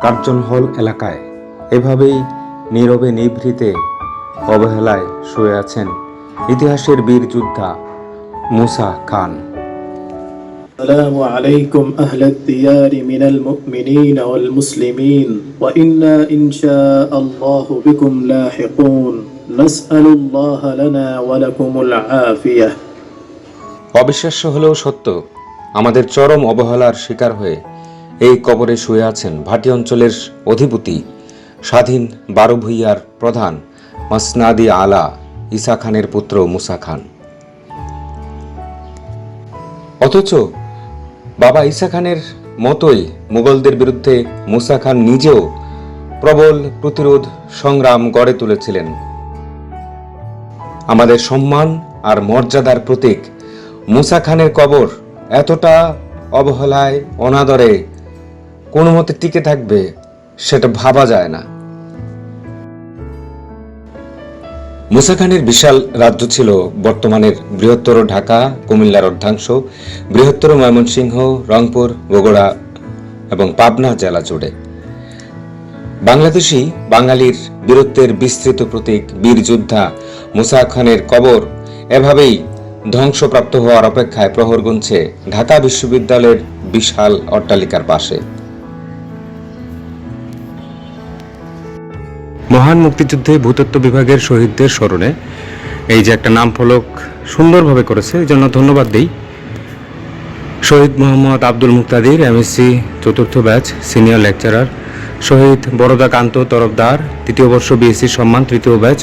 Curzon হল এলাকায় এভাবেই নীরবে নিভৃতে অবহেলায় শুয়ে আছেন ইতিহাসের বীর যোদ্ধা মুসা খান السلام عليكم أهل الديار من المؤمنين والمسلمين وإنا إن شاء الله بكم لاحقون نسأل الله لنا ولكم العافية অবিশ্বাস্য হলেও সত্য আমাদের চরম অবহেলার শিকার হয়ে এই কবরে শুয়ে আছেন ভাটি অঞ্চলের অধিপতি স্বাধীন বারো ভূইয়ার প্রধান মাসনাদি আলা ঈসা খানের পুত্র মুসা খান। অথচ বাবা ঈসা খানের মতোই মুঘলদের বিরুদ্ধে মুসা খান নিজেও প্রবল প্রতিরোধ সংগ্রাম গড়ে তুলেছিলেন। আমাদের সম্মান আর মর্যাদার প্রতীক মুসা খানের কবর এতটা অবহেলায় অনাদরে কোনো মতে টিকে থাকবে, সেটা ভাবা যায় না। মুসা খানের বিশাল রাজ্য ছিল বর্তমানের বৃহত্তর ঢাকা, কুমিল্লার অর্ধাংশ, বৃহত্তর ময়মনসিংহ, রংপুর, বগুড়া এবং পাবনা জেলা জুড়ে। বাংলাদেশি বাঙালির বীরত্বের বিস্তৃত প্রতীক বীর যোদ্ধা মুসা খানের কবর। এভাবেই ধ্বংসপ্রাপ্ত হওয়ার অপেক্ষায় প্রহর গুনছে ঢাকা বিশ্ববিদ্যালয়ের বিশাল অট্টালিকার পাশে। মহান মুক্তিযুদ্ধে ভূতত্ত্ব বিভাগের শহীদদের স্মরণে এই যে একটা নাম ফলক সুন্দরভাবে করেছে, এই জন্য ধন্যবাদ দিই। শহীদ মোহাম্মদ আব্দুল মুক্তাদির এমএসসি চতুর্থ ব্যাচ, সিনিয়র লেকচারার। শহীদ বরদা কান্ত তরফদার, তৃতীয় বর্ষ বিএসসি সম্মান, তৃতীয় ব্যাচ।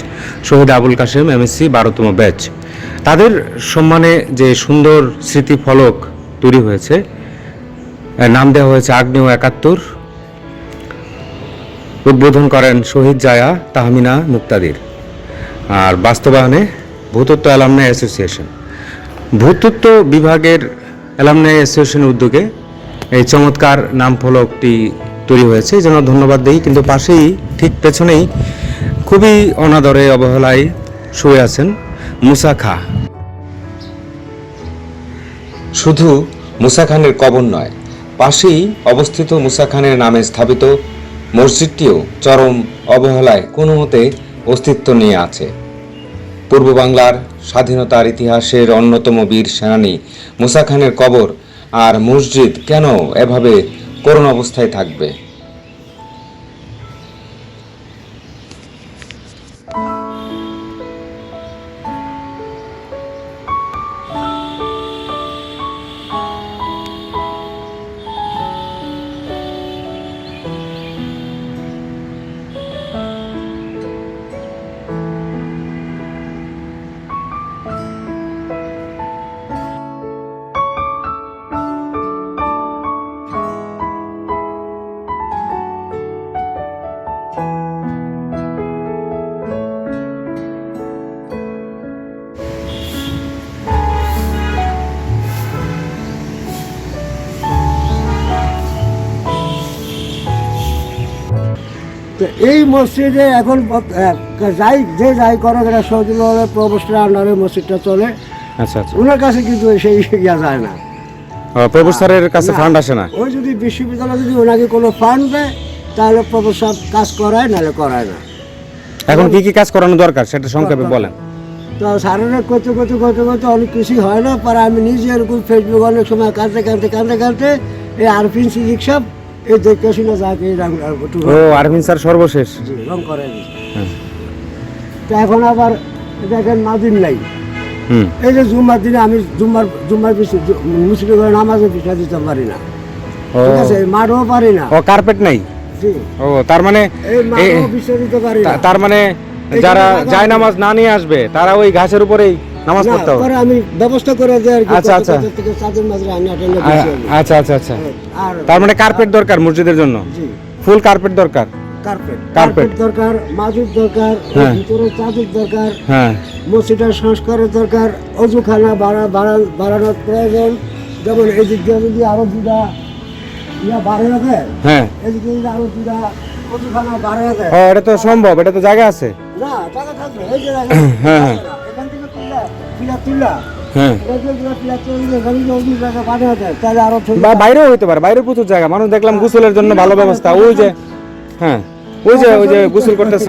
শহীদ আবুল কাশেম এমএসসি বারোতম ব্যাচ। তাদের সম্মানে যে সুন্দর স্মৃতি ফলক তৈরি হয়েছে নাম দেওয়া হয়েছে আগ্নেয় একাত্তর। উদ্বোধন করেন শহীদ জায়া তাহমিনা মুক্তাদির। আর বাস্তবায়নে ভূতত্ত্ব অ্যালামনাই অ্যাসোসিয়েশন। ভূতত্ত্ব বিভাগের অ্যালামনাই অ্যাসোসিয়েশনের উদ্যোগে এই চমৎকার নাম ফলকটি তৈরি হয়েছে জন্য ধন্যবাদ দিই। কিন্তু পাশেই, ঠিক পেছনেই খুবই অনাদরে অবহেলায় শুয়ে আছেন মুসা খা। শুধু মুসা খানের কবর নয়, পাশেই অবস্থিত মুসা খানের নামে স্থাপিত মসজিদটিও চরম অবহেলায় কোনো মতে অস্তিত্ব নিয়ে আছে। পূর্ব বাংলার স্বাধীনতার ইতিহাসের অন্যতম বীর সেনানী মুসা খানের কবর আর মসজিদ কেন এভাবে করুণ অবস্থায় থাকবে? তো এই মসজিদে এখন যাই যে যাই করে এটা সৌদিভাবে প্রবেশের আন্ডারে মসজিদটা চলে। আচ্ছা আচ্ছা। ওনার কাছে কিন্তু সেই ইয়া যায় না। প্রফেসরের কাছে ফান্ড আসে না? ওই যদি বিশ্ববিদ্যালয় যদি ওনাকে কোনো ফান্ড দেয় তাহলে প্রফেসর কাজ করায় নাহলে করায় না। এখন কি কি কাজ করানো দরকার সেটা সংক্ষেপে বলেন। তো সারাটা করতে করতে করতে করতে অনেক কিছুই হয় না পরে আমি নিজে এরকম ফেসবুক অনেক সময় কাঁদতে কাঁদতে কাঁদতে কাঁদতে এই আরফিন সিজিক সব এই দেখতে শুনে যাকে ও আরভিন স্যার সর্বশেষ। রং করে। হ্যাঁ। তো এখন আবার দেখেন মাদিন নাই। এই যে জুম্মার দিনে আমি জুম্মার জুম্মার পিছিয়ে মুসলিমের নামাজে পিছিয়ে দিতে পারি না। ও। ঠিক আছে মাঠও পারি না। ও কার্পেট নাই? ও তার মানে তার মানে যারা যায় নামাজ না নিয়ে আসবে তারা ওই ঘাসের উপরেই নামাজ পড়তে হবে। আমি ব্যবস্থা করে আচ্ছা, আচ্ছা। কত থেকে চাঁদের মাঝে আমি আটেন্ডে আ- বসে আছি। আচ্ছা আচ্ছা। আচ্ছা তার মানে কার্পেট দরকার মসজিদের জন্য? ফুল কার্পেট দরকার? কার্পেট দরকার মাদুর দরকার হ্যাঁ। ভিতরে চাদর দরকার হ্যাঁ। মসজিদের সংস্কারের দরকার অজুখানা বাড়া বাড়া বাড়ানোর প্রয়োজন। যেমন এদিক দিয়ে যদি আরও দুটা ইয়া বাড়ানো দেয় হ্যাঁ। যদি আরও দুটা অজুখানা বাড়ানো দেয় ও এটা তো সম্ভব এটা তো জায়গা আছে। না টাকা থাকবে এই যে হ্যাঁ। বা বাইরেও হইতে পারে বাইরে প্রচুর জায়গা। মানুষ দেখলাম গোসলের জন্য ভালো ব্যবস্থা। ওই যে হ্যাঁ ওই যে ওই যে গোসল করতেছে।